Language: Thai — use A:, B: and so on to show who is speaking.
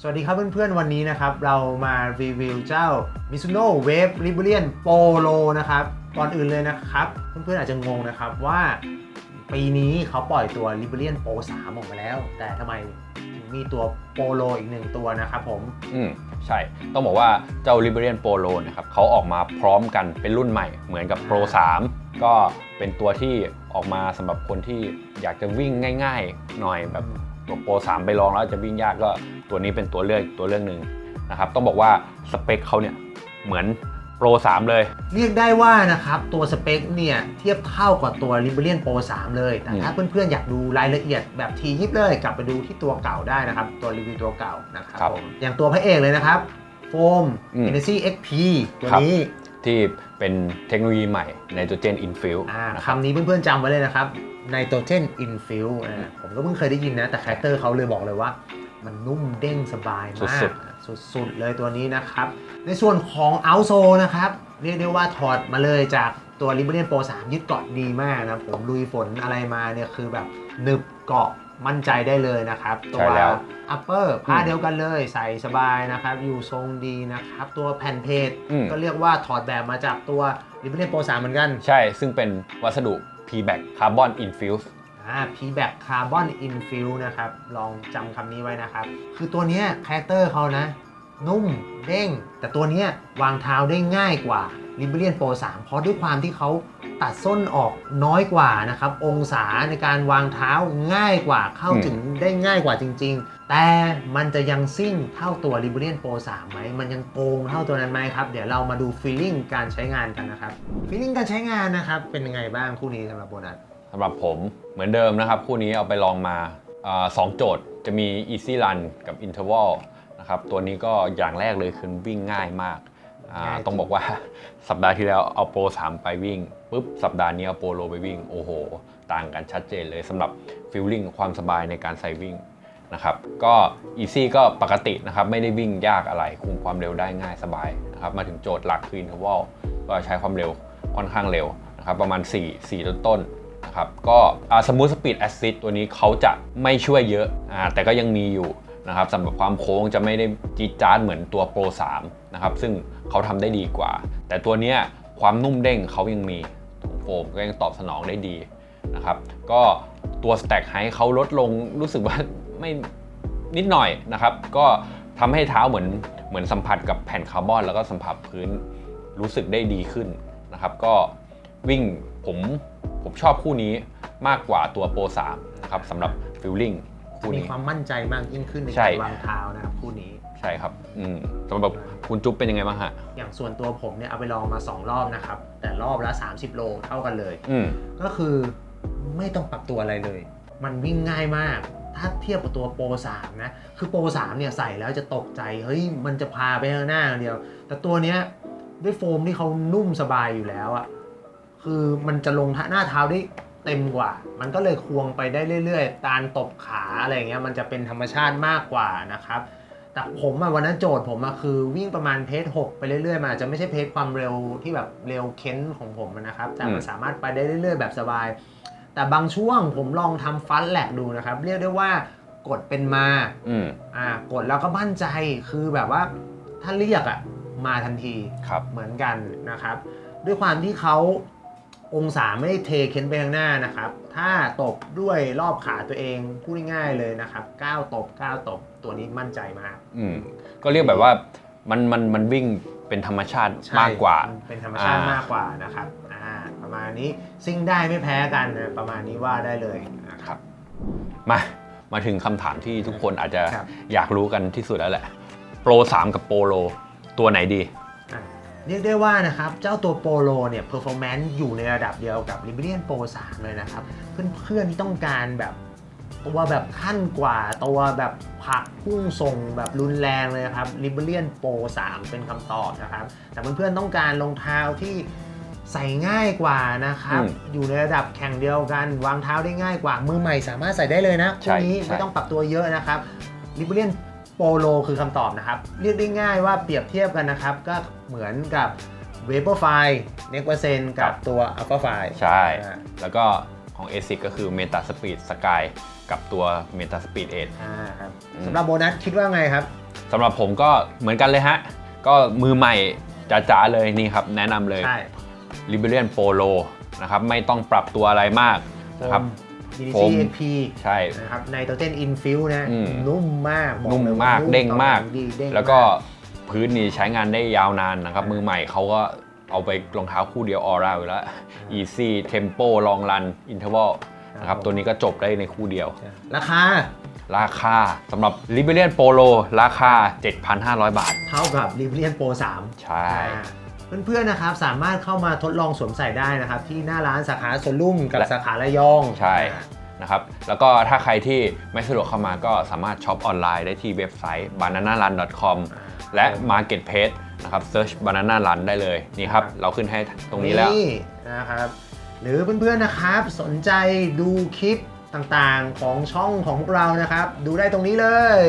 A: สวัสดีครับเพื่อนๆ วันนี้นะครับ เรามารีวิวเจ้า Mizuno Wave Rebellion Polo นะครับ ก่อนอื่นเลยนะครับ เพื่อนๆ อาจจะงงนะครับว่าปีนี้เขาปล่อยตัว Rebellion Pro 3 ออกมาแล้ว แต่ทำไมถึงมีตัว Polo อีกหนึ่งตัวนะครับผม
B: อืมใช่ ต้องบอกว่าเจ้า Liberian Polo นะครับเขาออกมาพร้อมกันเป็นรุ่นใหม่เหมือนกับ Pro 3 ก็เป็นตัวที่ออกมาสำหรับคนที่อยากจะวิ่งง่าย ๆ หน่อยแบบ ตัว Pro 3ไปลองแล้วจะวิ่งยากก็ตัวนี้เป็นตัวเลือกอีกตัวเลือกหนึ่งนะครับต้องบอกว่าสเปคเขาเนี่ยเหมือน Pro 3เลย
A: เรียกได้ว่านะครับตัวสเปคเนี่ยเทียบเท่ากับตัว Rebellion Pro 3 เลย แต่ถ้าเพื่อนๆ อยากดูรายละเอียดแบบทียิบเลย กลับไปดูที่ตัวเก่าได้นะครับ ตัวรีวิวตัวเก่านะครับ
B: ครับ
A: ผมอย่างตัวพระเอกเลยนะครับโฟม
B: อืม
A: Energy XP ตัว
B: ครับ
A: นี้
B: ที่เป็นเทคโนโลยีใหม่ Nitrogen Infill
A: อ่า
B: นะครับ
A: คำนี้เพื่อนๆจำไว้เลยนะครับ Nitrogen Infill อ่าผมก็เพิ่งเคยได้ยินนะ แต่คาแรคเตอร์เขาเลยบอกเลยว่า มันนุ่มเด้งสบายมาก
B: สุด
A: สุดๆเลยตัวนี้นะครับ ในส่วนของ o u t s o นะครับ เรียกได้ว่าถอดมาเลยจากตัว Rebellion Pro 3ยึดเกาะดีมากนะ ผมลุยฝนอะไรมาเนี่ยคือแบบหนึบเกาะมั่นใจได้เลยนะครับ ตั
B: ใช่
A: ว
B: แล้ว
A: upper ผ้า
B: อืม
A: เดียวกันเลยใส่สบายนะครับ อยู่ทรงดีนะครับ ตัวแผ่นเพจ
B: อืม
A: ก็เรียกว่าถอดแบบมาจากตัว Rebellion Pro 3เหมือนกัน
B: ใช่ซึ่งเป็นวัสดุ P-Back Carbon Infused
A: อ่า P-Back Carbon Infill นะครับ ลองจำคำนี้ไว้นะครับ คือตัวเนี้ยคาแรคเตอร์เขานะ นุ่มเด้ง แต่ตัวเนี้ยวางเท้าได้ง่ายกว่า Rebellion Pro 3เพราะด้วยความที่เขาตัดส้นออกน้อยกว่านะครับ องศาในการวางเท้าง่ายกว่าเข้า
B: อืม
A: ถึงได้ง่ายกว่าจริง ๆ แต่มันจะยังซิ่งเท่าตัว Rebellion Pro 3ไหม มันยังโกงเท่าตัวนั้นไหมครับ เดี๋ยวเรามาดู feeling การใช้งานกันนะครับ feeling การใช้งานนะครับเป็นยังไงบ้างคู่นี้สำหรับโบนัส
B: สำหรับผมเหมือนเดิมนะครับ คู่นี้เอาไปลองมาอาสองโจทย์จะมี easy run กับ interval นะครับตัวนี้ก็อย่างแรกเลยคือวิ่งง่ายมากอ่า
A: ง่ายจริง
B: ต้องบอกว่าสัปดาห์ที่แล้วเอาโปร3ไปวิ่งปุ๊บสัปดาห์นี้เอาโปรโลไปวิ่งโอ้โห ต่างกันชัดเจนเลยสำหรับฟีลลิ่งความสบายในการใส่วิ่งนะครับก็ easy ก็ปกตินะครับไม่ได้วิ่งยากอะไรคุมความเร็วได้ง่ายสบายนะครับมาถึงโจทย์หลักคือ interval ก็ใช้ความเร็วค่อนข้างเร็วนะครับประมาณ 4 4 ต้นต้นนะครับก็สมูทสปีดแอสซิ t ตัวนี้เขาจะไม่ช่วยเยอะอแต่ก็ยังมีอยู่ นะครับสำหรับความโค้งจะไม่ได้จี๊ดจ๊าดเหมือนตัว Pro 3นะครับซึ่งเขาทำได้ดีกว่า แต่ตัวเนี้ยความนุ่มเด้งเขายังมีถุงโฟมก็ยังตอบสนองได้ดีนะครับก็ตัว Stack Height เขาลดลงรู้สึกว่าไม่นิดหน่อยนะครับ ก็ทำให้เท้าเหมือนเหมือนสัมผัสกับแผ่นคาร์บอนแล้วก็สัมผัสพื้นรู้สึกได้ดีขึ้นนะครับ ก็วิ่งผมผมชอบคู่นี้มากกว่าตัวโปร3นะครับสำหรับฟิลลิ่ง
A: จะ
B: คู่
A: มี
B: นี้
A: ความมั่นใจมากยิ่งขึ้นใน
B: ใช่
A: การวางเท้านะครับคู่นี้
B: ใช่ครับอืมสำหรับคุณจุ๊บเป็นยังไงบ้างฮะ
A: อย่างส่วนตัวผมเนี่ยเอาไปลองมา 2 รอบนะครับ แต่รอบละ 30 โลเท่ากันเลย
B: อืม
A: ก็คือไม่ต้องปรับตัวอะไรเลย มันวิ่งง่ายมาก ถ้าเทียบกับตัวโปร3นะ คือโปร3เนี่ยใส่แล้วจะตกใจ เฮ้ย มันจะพาไปข้างหน้าอย่างเดียว แต่ตัวเนี้ยด้วยโฟมที่เขานุ่มสบายอยู่แล้วอะคือมันจะลงหน้าเท้าได้ เต็มกว่า มันก็เลยควงไปได้เรื่อยๆการตบขาอะไรอย่างเงี้ย มันจะเป็นธรรมชาติมากกว่านะครับ แต่ผมอะวันนั้นโจทย์ผมอะคือวิ่งประมาณเพจ6ไปเรื่อยๆ มันอาจจะไม่ใช่เพจความเร็วที่แบบเร็วเค้นของผมอะนะครับ แต่มัน
B: อืม
A: สามารถไปได้เรื่อยๆ แบบสบาย แต่บางช่วงผมลองทำฟันแลกดูนะครับ เรียกได้ว่ากดเป็นมา
B: อืม
A: อ่ากดแล้วก็มั่นใจ คือแบบว่าถ้าเรียกอะมาทันที
B: ครับ
A: เหมือนกันนะครับ ด้วยความที่เขา องศาไม่ได้เทเค้นไปข้างหน้านะครับ ถ้าตบด้วยรอบขาตัวเองพูดง่ายๆเลยนะครับก้าวตบก้าวตบตัวนี้มั่นใจมาก
B: อืมก็เรียกแบบว่ามันมันมันวิ่งเป็นธรรมชาติ
A: ใช่
B: มากกว่า
A: เป็นธรรมชาติ
B: อ่าม
A: มากกว่านะครับอ่าประมาณนี้ซิ่งได้ไม่แพ้กันนะประมาณนี้ว่าได้เลยนะค
B: ครับรับ มามาถึงคำถามที่ทุกคนอาจจะ
A: ครับ
B: อยากรู้กันที่สุดแล้วแหละ โปร 3 กับโปโล ตัวไหนดี
A: อะ เรียกได้ว่านะครับเจ้าตัวโปโลเนี่ยเพอร์ฟอร์แมนซ์อยู่ในระดับเดียวกับ r i b e r i a n Pro 3 เลยนะครับ เพื่อนๆที่ต้องการแบบตัวแบบขั้นกว่าตัวแบบผลักพุ่งส่งแบบรุนแรงเลยนะครับ r i b e r i a n Pro 3 เป็นคำตอบนะครับ แต่เพื่อนๆต้องการรองเท้าที่ใส่ง่ายกว่านะครับ
B: อืม
A: อยู่ในระดับแข่งเดียวกัน วางเท้าได้ง่ายกว่ามือใหม่สามารถใส่ได้เลยนะ
B: ใช่
A: คู่นี้
B: ใช่
A: ไม่ต้องปรับตัวเยอะนะครับ r i b e r i a n โปโลคือคำตอบนะครับ เรียกได้ง่ายว่าเปรียบเทียบกันนะครับ ก็เหมือนกับ v a p o r f i เน็กเปอร์เซนกับตัว Alpha f i
B: ใช่แล้วก็ของ ASIC ก็คือ Meta Speed Sky กับตัว Meta Speed 8
A: อ่าครับ
B: อืม
A: สำหรับโบนัสคิดว่าไงครับ
B: สำหรับผมก็เหมือนกันเลยฮะ ก็มือใหม่จ๋าๆเลยนี่ครับ แนะนำเลย
A: ใช่
B: l i b e r i a n Polo นะครับ ไม่ต้องปรับตัวอะไรมากนะครับ
A: DDC
B: โฟม
A: NP
B: ใช่
A: นะครับไนโตรเจนอินฟิวนะ
B: อืม
A: นุ่มมากบอก
B: นุ่ม
A: เลยว่
B: มากเด้งมาก
A: ต่อดีเด้ง
B: แล้วก็
A: มา
B: พื้นนี่ใช้งานได้ยาวนานนะครับ มือใหม่เขาก็เอาไปรองเท้าคู่เดียวออร่าอยู่แล้ว Easy Tempo Long Run Interval นะครับตัวนี้ก็จบได้ในคู่เดียว
A: ราคา
B: ราคาสำหรับ l i b e r i a n Polo ราคา 7,500 บาท
A: เท่ากับ r i b r i a n Pro 3
B: ใช่
A: เพื่อนๆนะครับสามารถเข้ามาทดลองสวมใส่ได้นะครับ ที่หน้าร้านสาขาสวนลุ่มกับ
B: และ
A: สาขาระยอง
B: ใช่
A: อ่า
B: นะครับ แล้วก็ถ้าใครที่ไม่สะดวกเข้ามาก็สามารถช็อปออนไลน์ได้ที่เว็บไซต์ bananarun.com และ Marketplace นะครับ search banana run ได้เลยนี่ครับ เราขึ้นให้ตรงนี้แล้ว
A: นะครับ หรือเพื่อนๆนะครับสนใจดูคลิปต่างๆของช่องของพวกเรานะครับ ดูได้ตรงนี้เลย